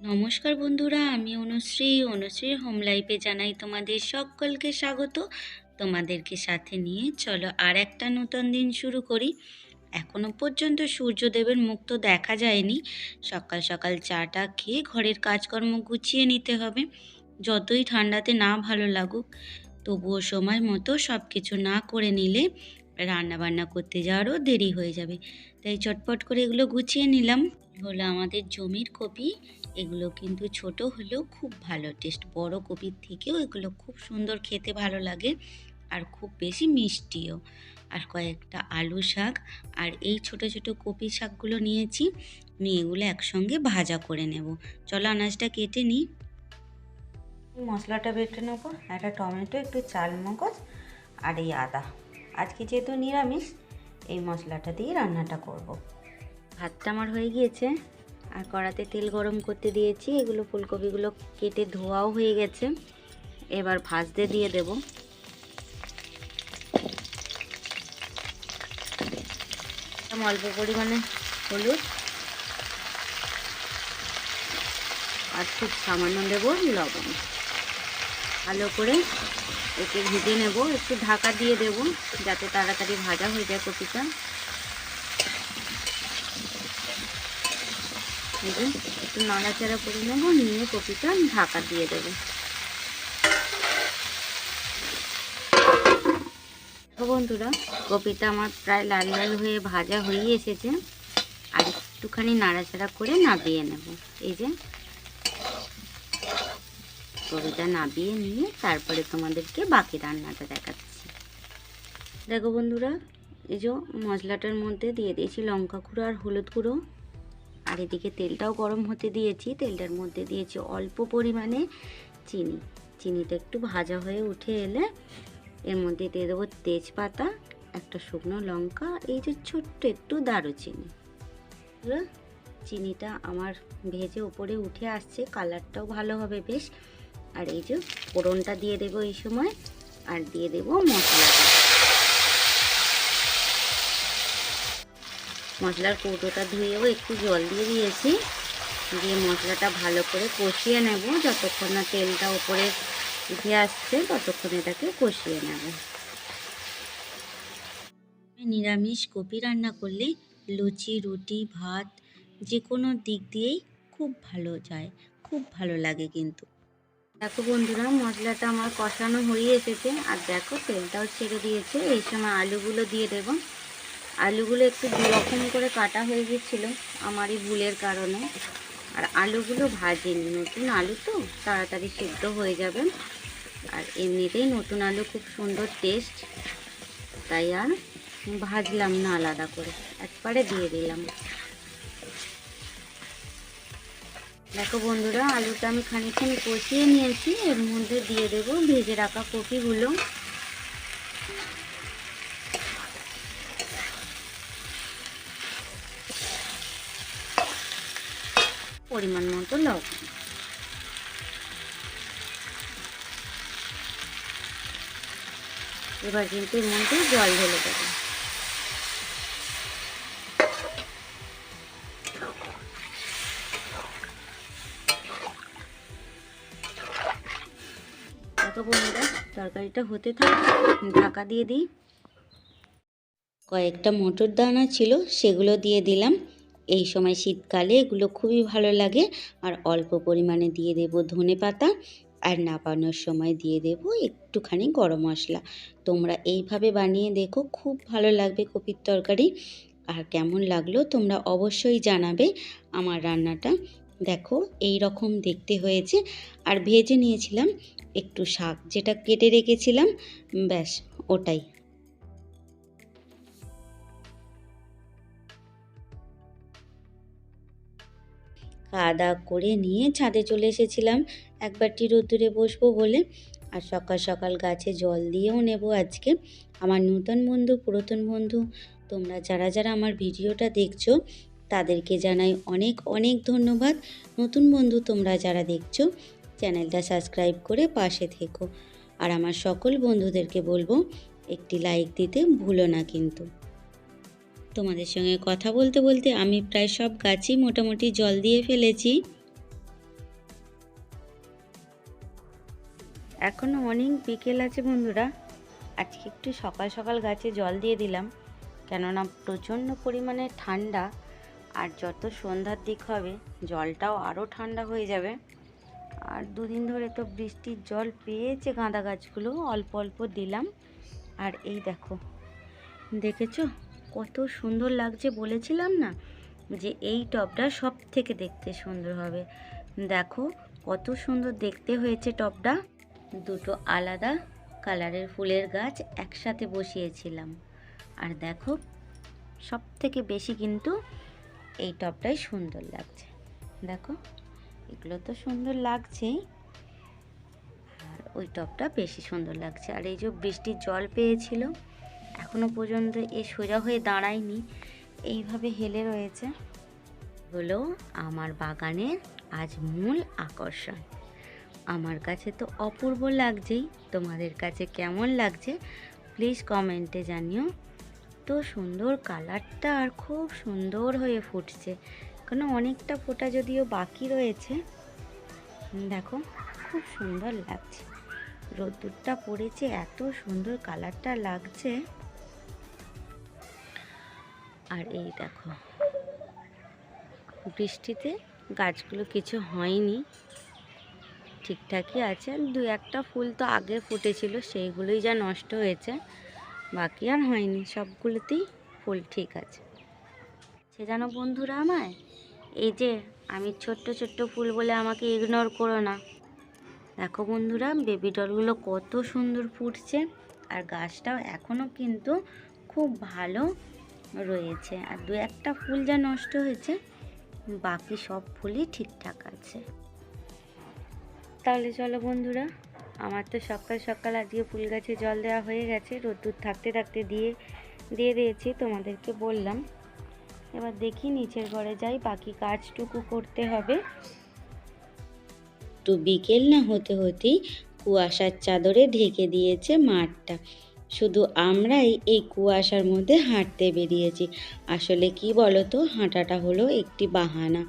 নমস্কার বন্ধুরা, আমি অনুশ্রী। অনুশ্রীর হোম লাইফে জানাই তোমাদের সকলকে স্বাগত। তোমাদেরকে সাথে নিয়ে চলো আর একটা নতুন দিন শুরু করি। এখনও পর্যন্ত সূর্যদেবের মুখ তো দেখা যায়নি। সকাল সকাল চাটা খেয়ে ঘরের কাজকর্ম গুছিয়ে নিতে হবে। যতই ঠান্ডাতে না ভালো লাগুক, তবুও সময় মতো সব কিছু না করে নিলে রান্না বান্না করতে যাওয়ারও দেরি হয়ে যাবে। তাই চটপট করে এগুলো গুছিয়ে নিলাম। হলো আমাদের জমির কপি। এগুলো কিন্তু ছোট হলেও খুব ভালো টেস্ট বড় কপির থেকেও এগুলো খুব সুন্দর খেতে ভালো লাগে আর খুব বেশি মিষ্টিও। আর কয়েকটা আলু শাক আর এই ছোট ছোট কপি শাকগুলো নিয়েছি নিয়ে এগুলো একসঙ্গে ভাজা করে নেব। চলো আনাজটা কেটে নিই। মশলাটা বেটে নেব একটা টমেটো একটু চাল মগজ আর এই আদা। আজকে যেহেতু নিরামিষ এই মশলাটা দিয়ে রান্নাটা করব। ভাতটা আমার হয়ে গিয়েছে। আর কড়াতে তেল গরম করতে দিয়েছি। এগুলো ফুলকপিগুলো কেটে ধোয়াও হয়ে গেছে। এবার ভাজতে দিয়ে দেব। অল্প পরিমাণে হলুদ। আর খুব সামান্য দেব লবণ। ভালো করে একে ভেজে নেব। একটু ঢাকা দিয়ে দেব, যাতে তাড়াতাড়ি ভাজা হয়ে যায় কপিটা। ভেজে একটু নাড়াচাড়া করে নেব, নিয়ে কপিটা ঢাকা দিয়ে দেবো। বন্ধুরা, কপিটা আমার প্রায় লাল লাল হয়ে ভাজা হয়ে এসেছে। আর একটুখানি নাড়াচাড়া করে নাবিয়ে নেব। এই যে, কপিটা নাবিয়ে নিয়ে তারপরে তোমাদেরকে বাকি রান্নাটা দেখাচ্ছি। দেখো বন্ধুরা, এই যে মশলাটার মধ্যে দিয়ে দিয়েছি লঙ্কা গুঁড়ো আর হলুদ গুঁড়ো। আর এদিকে তেলটাও গরম হতে দিয়েছি। তেলটার মধ্যে দিয়েছি অল্প পরিমাণে চিনি। চিনিটা একটু ভাজা হয়ে উঠে এলে এর মধ্যে দিয়ে দেবো তেজপাতা, একটা শুকনো লঙ্কা, এই যে ছোট্ট একটু দারুচিনি। চিনিটা আমার ভেজে ওপরে উঠে আসছে, কালারটাও ভালো হবে বেশ। আর এই যে ফোড়নটা দিয়ে দেবো এই সময়, আর দিয়ে দেবো মশলাটা। মশলার কৌটোটা ধুয়েও একটু জল দিয়ে দিয়েছি। দিয়ে মশলাটা ভালো করে কষিয়ে নেব। যতক্ষণ না তেলটা উপরে উঠে আসছে ততক্ষণ এটাকে কষিয়ে নেব। নিরামিষ কপি রান্না করলে লুচি রুটি ভাত যে কোনো দিক দিয়েই খুব ভালো যায়। খুব ভালো লাগে কিন্তু। দেখো বন্ধুরা মশলাটা আমার কষানো হয়ে এসেছে। আর দেখো তেলটাও ছেড়ে দিয়েছে। এই সময় আলুগুলো দিয়ে দেবো। আলুগুলো একটু দুরকম করে কাটা হয়ে গেছিল আমারই ভুলের কারণে। আর আলুগুলো ভাজিনি, নতুন আলু তো, তাড়াতাড়ি সিদ্ধ হয়ে যাবে। আর এমনিতেই নতুন আলু খুব সুন্দর টেস্ট তাই আর ভাজলাম না আলাদা করে, একবারে দিয়ে দিলাম। দেখো বন্ধুরা, আলুটা আমি খানিকখানি কষিয়ে নিয়েছি, এর মধ্যে দিয়ে দেবো ভেজে রাখা কপিগুলো। পরিমাণ মতো লবণ। এবার কিন্তু এর মধ্যে জল ঢেলে দেবো। তরকারিটা হতে থাকে, ঢাকা দিয়ে দিই। কয়েকটা মটর দানা ছিল, সেগুলো দিয়ে দিলাম। এই সময় শীতকালে এগুলো খুবই ভালো লাগে। আর অল্প পরিমাণে দিয়ে দেব ধনে পাতা। আর নাপানোর সময় দিয়ে দেব একটুখানি গরম মশলা। তোমরা এইভাবে বানিয়ে দেখো, খুব ভালো লাগবে কপির তরকারি। আর কেমন লাগল তোমরা অবশ্যই জানাবে আমার রান্নাটা। দেখো এই রকম দেখতে হয়েছে। আর ভেজে নিয়েছিলাম একটু শাক, যেটা কেটে রেখেছিলাম, ব্যাস, ওটাই। খাওয়া দাওয়া করে নিয়ে ছাদে চলে এসেছিলাম। একবারটি রোদ্দুরে বসবো বলে। আর সকাল সকাল গাছে জল দিয়েও নেব আজকে। আমার নূতন বন্ধু, পুরাতন বন্ধু, তোমরা যারা যারা আমার ভিডিওটা দেখছ, তাদেরকে জানাই অনেক অনেক ধন্যবাদ। নতুন বন্ধু তোমরা যারা দেখছ, চ্যানেলটা সাবস্ক্রাইব করে পাশে থেকো। আর আমার সকল বন্ধুদেরকে বলব, একটি লাইক দিতে ভুলো না কিন্তু। তোমাদের সঙ্গে কথা বলতে বলতে আমি প্রায় সব গাছই মোটামুটি জল দিয়ে ফেলেছি। এখনও অনেক বিকেল আছে বন্ধুরা। আজকে একটু সকাল সকাল গাছে জল দিয়ে দিলাম। কেননা প্রচণ্ড পরিমাণে ঠান্ডা আর যত সন্ধ্যার দিক হবে, জলটাও আরও ঠান্ডা হয়ে যাবে। আর দুদিন ধরে তো বৃষ্টির জল পেয়েছে গাঁদা গাছগুলো, অল্প অল্প দিলাম। আর এই দেখো, দেখেছ? কত সুন্দর লাগছে বলেছিলাম না? যে এই টবটা সব থেকে দেখতে সুন্দর হবে। দেখো কত সুন্দর দেখতে হয়েছে টবটা দুটো আলাদা কালারের ফুলের গাছ একসাথে বসিয়েছিলাম। আর দেখো সব থেকে বেশি কিন্তু এই টবটাই সুন্দর লাগছে। দেখো এগুলো তো সুন্দর লাগছেই। আর ওই টবটা বেশি সুন্দর লাগছে। আর এই যে বৃষ্টির জল পেয়েছিল এখনও পর্যন্ত এ সোজা হয়ে দাঁড়ায়নি। এইভাবে হেলে রয়েছে। হলো আমার বাগানের আজ মূল আকর্ষণ। আমার কাছে তো অপূর্ব লাগছেই। তোমাদের কাছে কেমন লাগছে? প্লিজ কমেন্টে জানিও। তো সুন্দর কালারটা আর খুব সুন্দর হয়ে ফুটছে। কারণ অনেকটা ফোটা যদিও বাকি রয়েছে। দেখো, খুব সুন্দর লাগছে। রোদ্দুরটা পড়েছে, এত সুন্দর কালারটা লাগছে। আর এই দেখো। বৃষ্টিতে গাছগুলো কিছু হয়নি। ঠিকঠাকই আছে। দু একটা ফুল তো আগে ফুটেছিল, সেইগুলোই যা নষ্ট হয়েছে, বাকি আর হয়নি। সবগুলোতেই ফুল ঠিক আছে। সে জানো বন্ধুরা আমায়, এই যে আমি ছোট্ট ছোট্ট ফুল বলে আমাকে ইগনোর করো না। দেখো বন্ধুরা বেবি ডলগুলো কত সুন্দর ফুটছে, আর গাছটাও এখনও কিন্তু খুব ভালো রয়েছে। আর দু একটা ফুল যা নষ্ট হয়েছে, বাকি সব ফুলই ঠিকঠাক আছে। তাহলে চলো বন্ধুরা, আমার তো সকাল সকাল আজকে ফুল গাছে জল দেওয়া হয়ে গেছে। রোদ্দুর থাকতে থাকতে দিয়ে দিয়ে দিয়েছি, তোমাদেরকে বললাম। এবার দেখি নিচের ঘরে যাই, বাকি কাজটুকু করতে হবে। তো বিকেল না হতে হতেই কুয়াশার চাদরে ঢেকে দিয়েছে মাঠটা। শুধু আমরাই এই কুয়াশার মধ্যে হাঁটতে বেরিয়েছি। আসলে কি বলতো, হাঁটাটা হলো একটি বাহানা।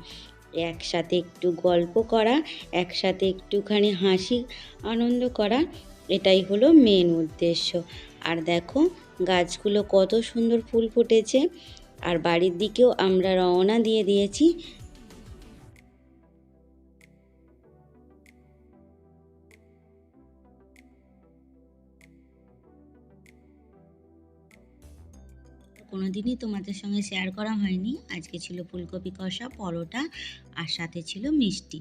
একসাথে একটু গল্প করা, একসাথে একটুখানি হাসি, আনন্দ করা, এটাই হলো মেন উদ্দেশ্য। আর দেখো, গাছগুলো কত সুন্দর ফুল ফুটেছে। আর বাড়ির দিকেও আমরা রওনা দিয়ে দিয়েছি। কোনোদিনই তোমাদের সঙ্গে শেয়ার করা হয়নি। আজকে ছিল ফুলকপি কষা, পরোটা আর সাথে ছিল মিষ্টি।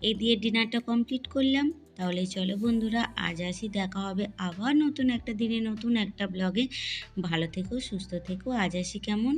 এই দিয়ে ডিনারটা কমপ্লিট করলাম। তাহলে চলো বন্ধুরা, আজ আসি, দেখা হবে আবার নতুন একটা দিনে, নতুন একটা ব্লগে ভালো থেকো, সুস্থ থেকো, আজ আসি কেমন?